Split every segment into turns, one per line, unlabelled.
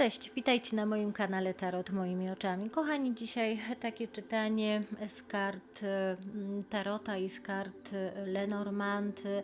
Cześć, witajcie na moim kanale Tarot moimi oczami. Kochani, dzisiaj takie czytanie z kart mm, Tarota i z kart Lenormand y,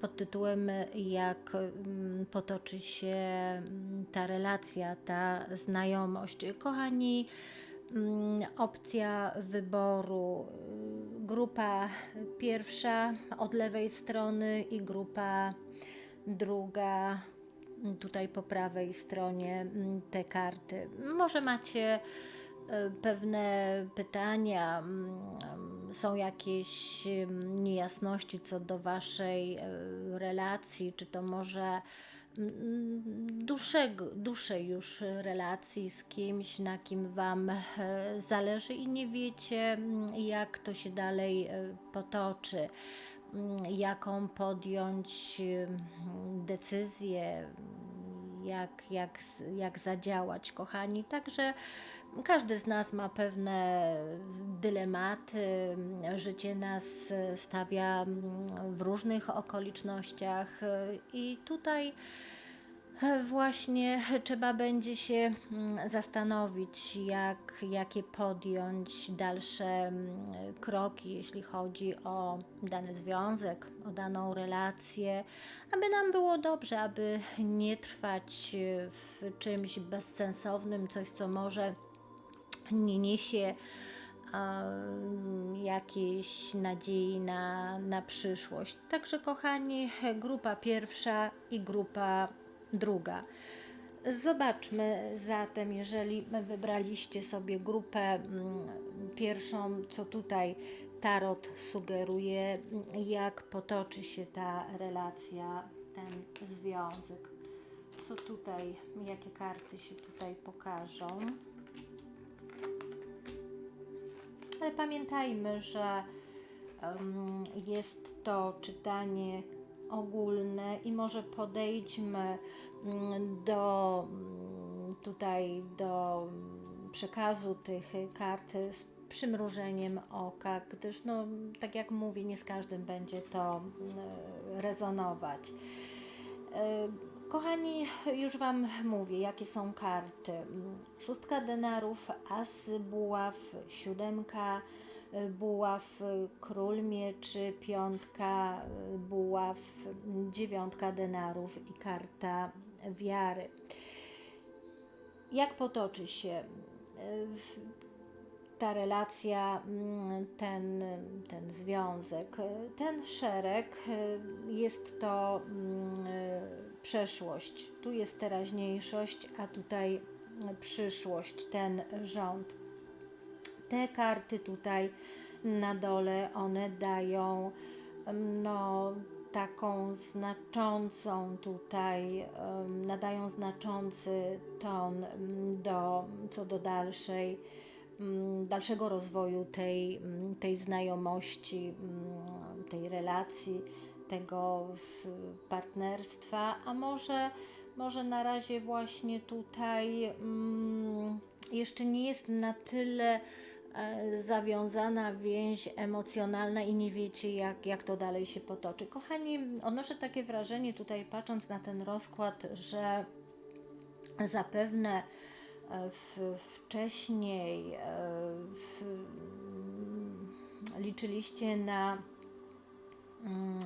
pod tytułem Jak mm, potoczy się mm, ta relacja, ta znajomość. Kochani, opcja wyboru, y, grupa pierwsza od lewej strony i grupa druga tutaj po prawej stronie mm, te karty. Może macie e, pewne pytania, mm, są jakieś mm, niejasności co do Waszej e, relacji, czy to może mm, dłuższego, dłuższej już relacji z kimś, na kim Wam e, zależy i nie wiecie, mm, jak to się dalej potoczy, mm, jaką podjąć decyzję, jak, jak, jak zadziałać, kochani. Także każdy z nas ma pewne dylematy. Życie nas stawia w różnych okolicznościach, i tutaj właśnie trzeba będzie się zastanowić, jak, jakie podjąć dalsze kroki, jeśli chodzi o dany związek, o daną relację, aby nam było dobrze, aby nie trwać w czymś bezsensownym, coś, co może nie niesie jakiejś nadziei na, na przyszłość. Także, kochani, grupa pierwsza i grupa druga. Zobaczmy zatem, jeżeli wybraliście sobie grupę mm, pierwszą, co tutaj Tarot sugeruje, jak potoczy się ta relacja, ten związek. Co tutaj, jakie karty się tutaj pokażą. Ale pamiętajmy, że jest to czytanie ogólne i może podejdźmy mm, do mm, tutaj do przekazu tych kart z przymrużeniem oka, gdyż no, tak jak mówię, nie z każdym będzie to mm, rezonować. E, kochani, już Wam mówię, jakie są karty. Szóstka denarów, as buław, siódemka buław, król mieczy, piątka buław, dziewiątka denarów i karta wiary. Jak potoczy się ta relacja, ten, ten związek? Ten szereg jest to przeszłość, tu jest teraźniejszość, a tutaj przyszłość, ten rząd te karty tutaj na dole, one dają no, taką znaczącą tutaj, nadają znaczący ton do, co do dalszej, dalszego rozwoju tej, tej znajomości, tej relacji, tego partnerstwa, a może, może na razie właśnie tutaj jeszcze nie jest na tyle zawiązana więź emocjonalna i nie wiecie, jak, jak to dalej się potoczy. Kochani, odnoszę takie wrażenie tutaj, patrząc na ten rozkład, że zapewne e, w, wcześniej e, w, liczyliście na mm,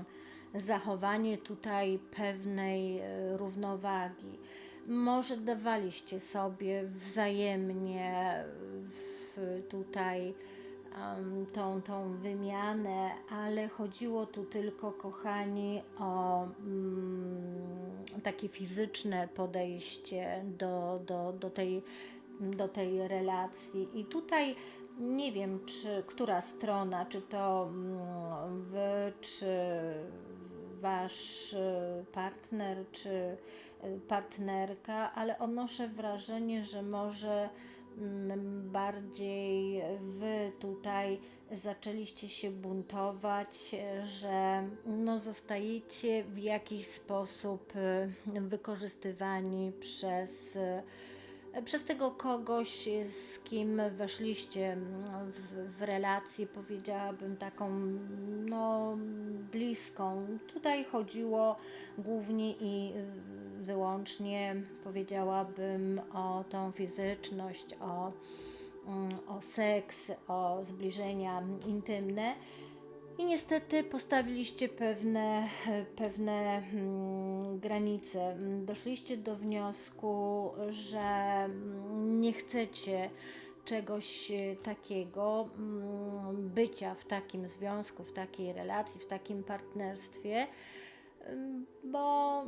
zachowanie tutaj pewnej równowagi. Może dawaliście sobie wzajemnie tutaj um, tą, tą wymianę, ale chodziło tu tylko, kochani, o um, takie fizyczne podejście do, do, do, tej, do tej relacji. I tutaj nie wiem, czy która strona, czy to mm, wy, czy wasz partner, czy y, partnerka, ale odnoszę wrażenie, że może Mm, bardziej wy tutaj zaczęliście się buntować, że no zostajecie w jakiś sposób y, wykorzystywani przez przez tego kogoś, z kim weszliście w, w relację, powiedziałabym taką no, bliską. Tutaj chodziło głównie i wyłącznie, powiedziałabym, o tą fizyczność, o, o seks, o zbliżenia intymne. I niestety postawiliście pewne, pewne mm, granice. Doszliście do wniosku, że mm, nie chcecie czegoś takiego, mm, bycia w takim związku, w takiej relacji, w takim partnerstwie, bo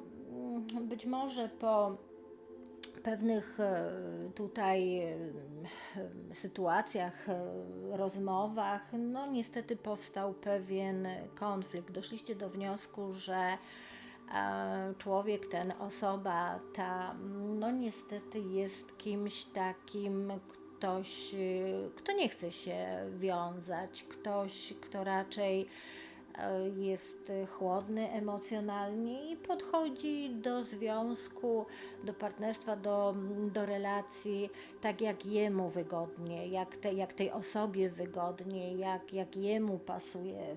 być może po pewnych e, tutaj e, sytuacjach, e, rozmowach, no niestety powstał pewien konflikt. Doszliście do wniosku, że człowiek, ten osoba, ta, no niestety jest kimś takim, ktoś, kto nie chce się wiązać, ktoś, kto raczej jest chłodny emocjonalnie i podchodzi do związku, do partnerstwa, do, do relacji tak jak jemu wygodnie, jak, te, jak tej osobie wygodnie, jak, jak jemu pasuje.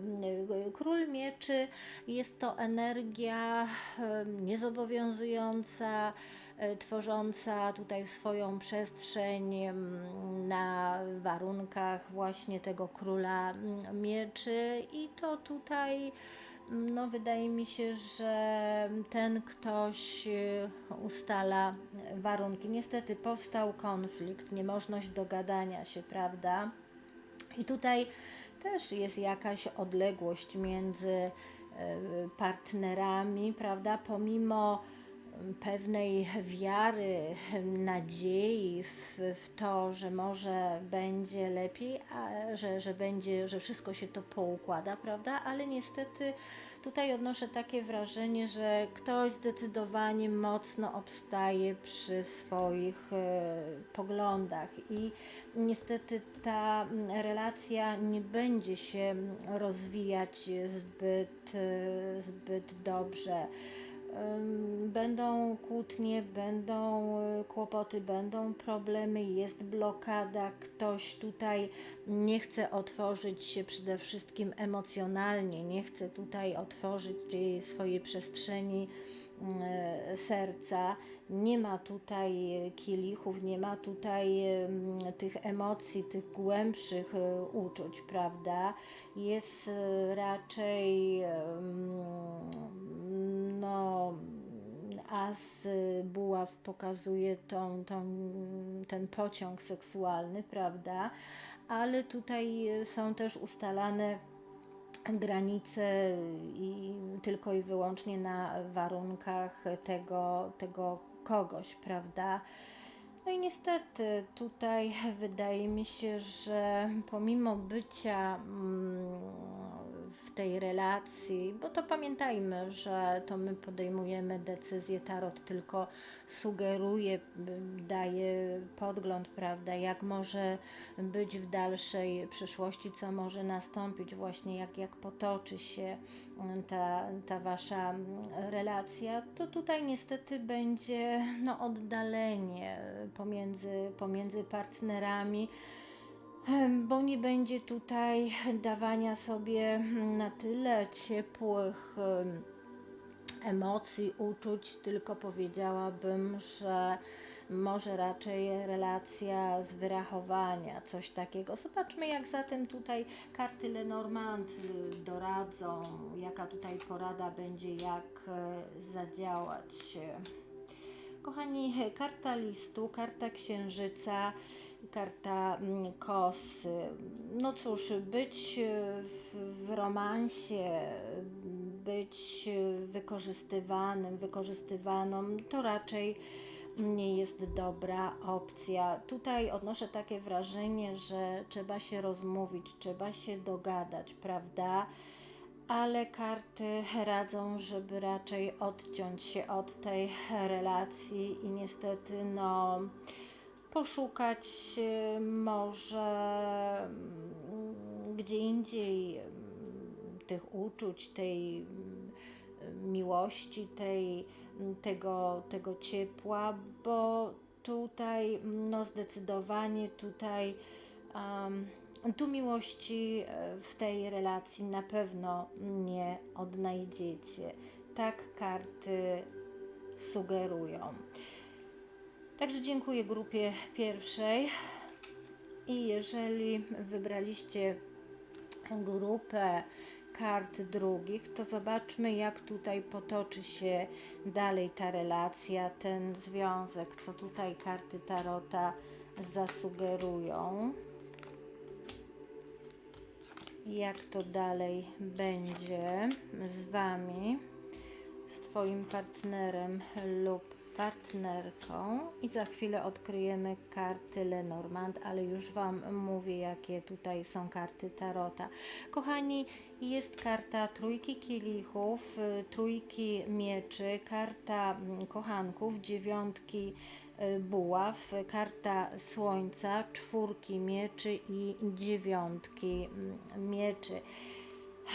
Król mieczy jest to energia niezobowiązująca, E, tworząca tutaj swoją przestrzeń warunkach właśnie tego króla mieczy i to tutaj no wydaje mi się, że ten ktoś e, ustala warunki. Niestety powstał konflikt, niemożność dogadania się, prawda? I tutaj też jest jakaś odległość między e, partnerami, prawda? Pomimo pewnej wiary, nadziei w, w to, że może będzie lepiej, a że, że będzie, że wszystko się to poukłada, prawda? Ale niestety tutaj odnoszę takie wrażenie, że ktoś zdecydowanie mocno obstaje przy swoich e, poglądach i niestety ta relacja nie będzie się rozwijać zbyt, e, zbyt dobrze będą kłótnie, będą e, kłopoty, będą problemy, jest blokada, ktoś tutaj nie chce otworzyć się przede wszystkim emocjonalnie, nie chce tutaj otworzyć swojej przestrzeni E, serca, nie ma tutaj kielichów, nie ma tutaj tych emocji, tych głębszych e, uczuć, prawda? Jest raczej no as buław pokazuje tą, tą, ten pociąg seksualny, prawda? Ale tutaj są też ustalane granice i tylko i wyłącznie na warunkach tego, tego kogoś, prawda? No i niestety tutaj wydaje mi się, że pomimo bycia mm, w tej relacji, bo to pamiętajmy, że to my podejmujemy decyzję, tarot tylko sugeruje, daje podgląd, prawda, jak może być w dalszej przyszłości, co może nastąpić, właśnie jak, jak potoczy się ta, ta wasza relacja, to tutaj niestety będzie no, oddalenie pomiędzy, pomiędzy partnerami bo nie będzie tutaj dawania sobie na tyle ciepłych emocji, uczuć, tylko powiedziałabym, że może raczej relacja z wyrachowania, coś takiego. Zobaczmy, jak zatem tutaj karty Lenormand doradzą, jaka tutaj porada będzie, jak e, zadziałać. Kochani, karta listu, karta księżyca karta mm, kosy. No cóż, być w, w romansie, być wykorzystywanym, wykorzystywaną, to raczej nie jest dobra opcja. Tutaj odnoszę takie wrażenie, że trzeba się rozmówić, trzeba się dogadać, prawda? Ale karty radzą, żeby raczej odciąć się od tej relacji i niestety, no poszukać y, może mm, gdzie indziej mm, tych uczuć, tej mm, miłości, tej, tego, tego ciepła, bo tutaj no zdecydowanie tutaj um, tu miłości e, w tej relacji na pewno nie odnajdziecie. Tak karty sugerują. Także dziękuję grupie pierwszej. I jeżeli wybraliście grupę kart drugich, to zobaczmy, jak tutaj potoczy się dalej ta relacja, ten związek, co tutaj karty Tarota zasugerują. Jak to dalej będzie z Wami, z Twoim partnerem lub partnerką i za chwilę odkryjemy karty Lenormand, ale już Wam mówię, jakie tutaj są karty Tarota. Kochani, jest karta trójki kielichów, y, trójki mieczy, karta mm, kochanków, dziewiątki y, buław, karta słońca, czwórki mieczy i dziewiątki mm, mieczy.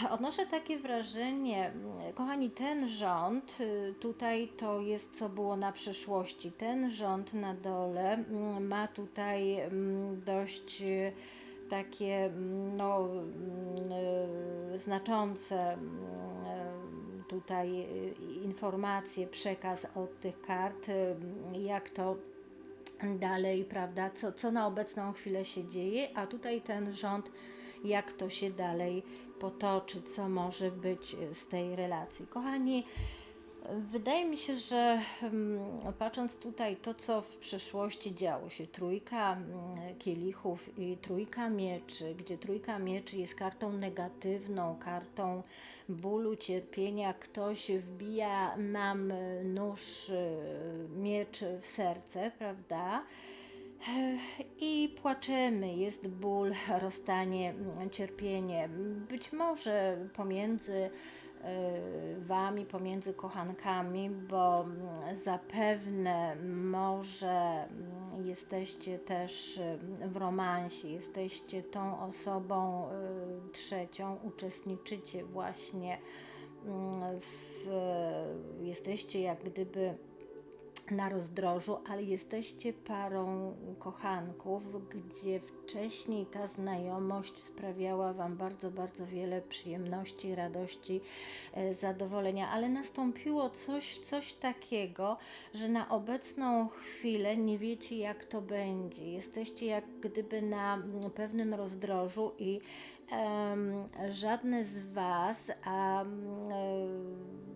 Odnoszę takie wrażenie, kochani, ten rząd y, tutaj to jest co było na przeszłości. Ten rząd na dole mm, ma tutaj mm, dość y, takie mm, no, y, znaczące tutaj informacje, przekaz od tych kart, jak to dalej, prawda, co, co na obecną chwilę się dzieje, a tutaj ten rząd, jak to się dalej potoczy, co może być z tej relacji. Kochani, wydaje mi się, że mm, patrząc tutaj to, co w przeszłości działo się, trójka mm, kielichów i trójka mieczy, gdzie trójka mieczy jest kartą negatywną, kartą bólu, cierpienia, ktoś wbija nam nóż, miecz w serce, prawda? I płaczemy, jest ból, rozstanie, cierpienie. Być może pomiędzy e, Wami, pomiędzy kochankami, bo zapewne może jesteście też w romansie, jesteście tą osobą e, trzecią, uczestniczycie właśnie w, jesteście jak gdyby na rozdrożu, ale jesteście parą kochanków, gdzie wcześniej ta znajomość sprawiała Wam bardzo, bardzo wiele przyjemności, radości, e, zadowolenia, ale nastąpiło coś, coś takiego, że na obecną chwilę nie wiecie, jak to będzie. Jesteście jak gdyby na pewnym rozdrożu i um, żadne z Was, a um,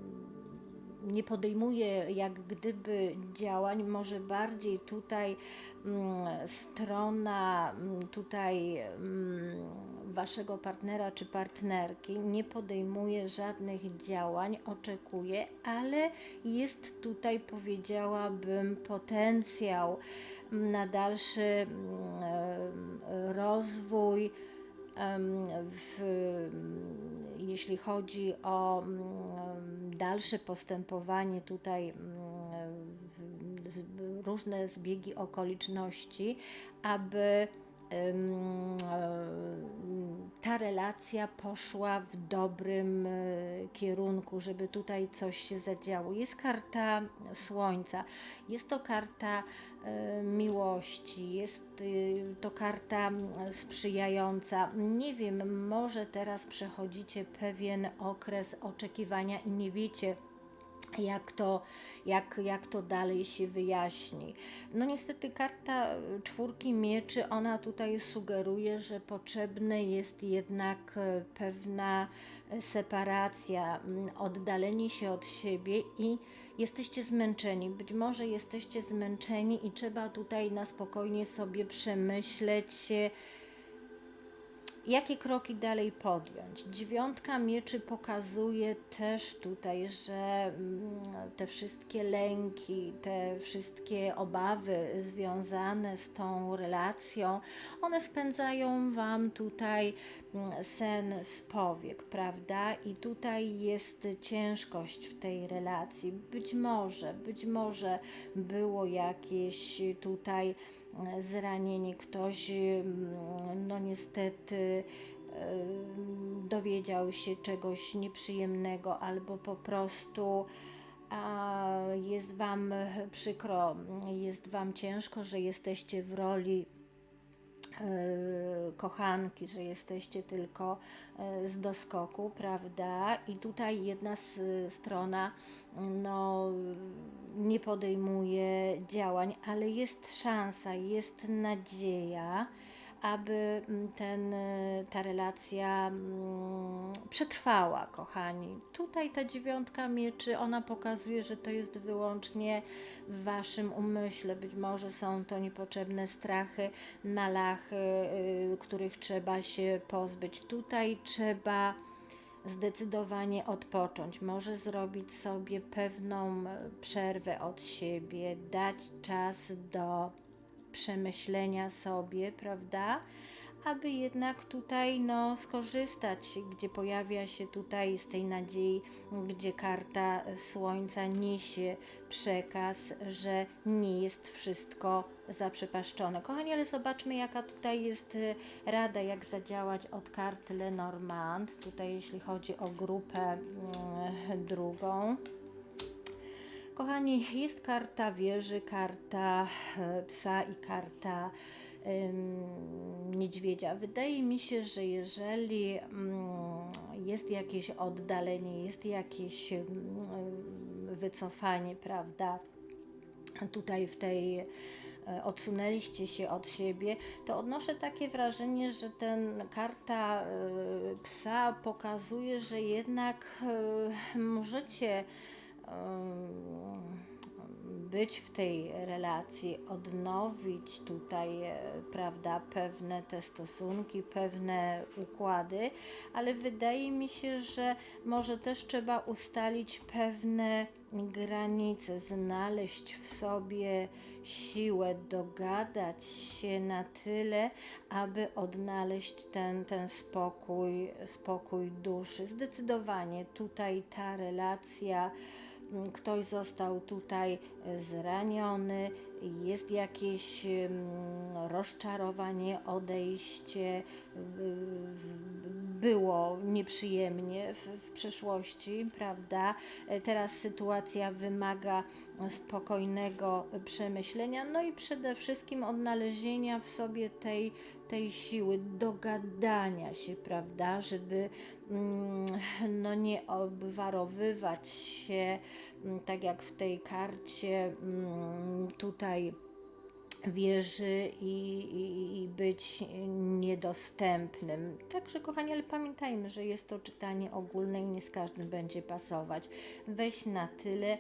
nie podejmuje jak gdyby działań, może bardziej tutaj mm, strona mm, tutaj mm, waszego partnera czy partnerki nie podejmuje żadnych działań, oczekuje, ale jest tutaj powiedziałabym potencjał na dalszy rozwój w, jeśli chodzi o dalsze postępowanie tutaj, różne zbiegi okoliczności, aby ta relacja poszła w dobrym e, kierunku, żeby tutaj coś się zadziało. Jest karta słońca, jest to karta e, miłości, jest e, to karta sprzyjająca. Nie wiem, może teraz przechodzicie pewien okres oczekiwania i nie wiecie, jak to, jak, jak to dalej się wyjaśni. No niestety karta czwórki mieczy, ona tutaj sugeruje, że potrzebne jest jednak e, pewna separacja, oddalenie się od siebie i jesteście zmęczeni. Być może jesteście zmęczeni i trzeba tutaj na spokojnie sobie przemyśleć, jakie kroki dalej podjąć. Dziewiątka mieczy pokazuje też tutaj, że mm, te wszystkie lęki, te wszystkie obawy związane z tą relacją, one spędzają Wam tutaj mm, sen z powiek, prawda? I tutaj jest ciężkość w tej relacji. Być może, być może było jakieś tutaj zranienie, ktoś mm, no niestety dowiedział się czegoś nieprzyjemnego albo po prostu jest jest Wam przykro, jest Wam ciężko, że jesteście w roli e, kochanki, że jesteście tylko e, z doskoku, prawda? I tutaj jedna strona no, nie podejmuje działań, ale jest szansa, jest nadzieja, aby mm, ten, y, ta relacja mm, przetrwała, kochani. Tutaj ta dziewiątka mieczy, ona pokazuje, że to jest wyłącznie w waszym umyśle. Być może są to niepotrzebne strachy, nalachy, y, których trzeba się pozbyć. Tutaj trzeba zdecydowanie odpocząć, może zrobić sobie pewną przerwę od siebie, dać czas do przemyślenia sobie, prawda? Aby jednak tutaj no, skorzystać, gdzie pojawia się tutaj z tej nadziei, gdzie karta słońca niesie przekaz, że nie jest wszystko zaprzepaszczone. Kochani, ale zobaczmy, jaka tutaj jest y, rada, jak zadziałać od karty Lenormand. Tutaj, jeśli chodzi o grupę mm, drugą. Kochani, jest karta wieży, karta e, psa i karta niedźwiedzia. Wydaje mi się, że jeżeli mm, jest jakieś oddalenie, jest jakieś ym, wycofanie, prawda, tutaj w tej e, odsunęliście się od siebie, to odnoszę takie wrażenie, że ten karta y, psa pokazuje, że jednak y, możecie być w tej relacji, odnowić tutaj, e, prawda, pewne te stosunki, pewne układy, ale wydaje mi się, że może też trzeba ustalić pewne granice, znaleźć w sobie siłę, dogadać się na tyle, aby odnaleźć ten, ten spokój, spokój duszy. Zdecydowanie tutaj ta relacja ktoś został tutaj zraniony, jest jakieś rozczarowanie, odejście, było nieprzyjemnie w, w przeszłości, prawda? E, teraz sytuacja wymaga spokojnego przemyślenia, no i przede wszystkim odnalezienia w sobie tej, tej siły, dogadania się, prawda? Żeby mm, no nie obwarowywać się, mm, tak jak w tej karcie mm, tutaj wieży i, i, i, być niedostępnym. Także, kochani, ale pamiętajmy, że jest to czytanie ogólne i nie z każdym będzie pasować. Weź na tyle,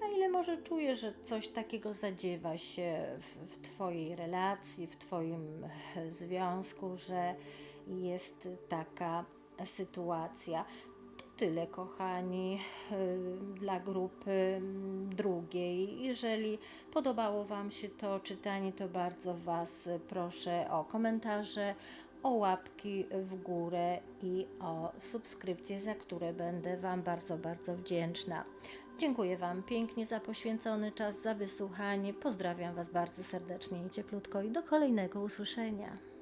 na ile może czujesz, że coś takiego zadziewa się w, w Twojej relacji, w Twoim związku, że jest taka sytuacja tyle, kochani, y, dla grupy mm, drugiej. Jeżeli podobało Wam się to czytanie, to bardzo Was proszę o komentarze, o łapki w górę i o subskrypcje, za które będę Wam bardzo, bardzo wdzięczna. Dziękuję Wam pięknie za poświęcony czas, za wysłuchanie. Pozdrawiam Was bardzo serdecznie i cieplutko i do kolejnego usłyszenia.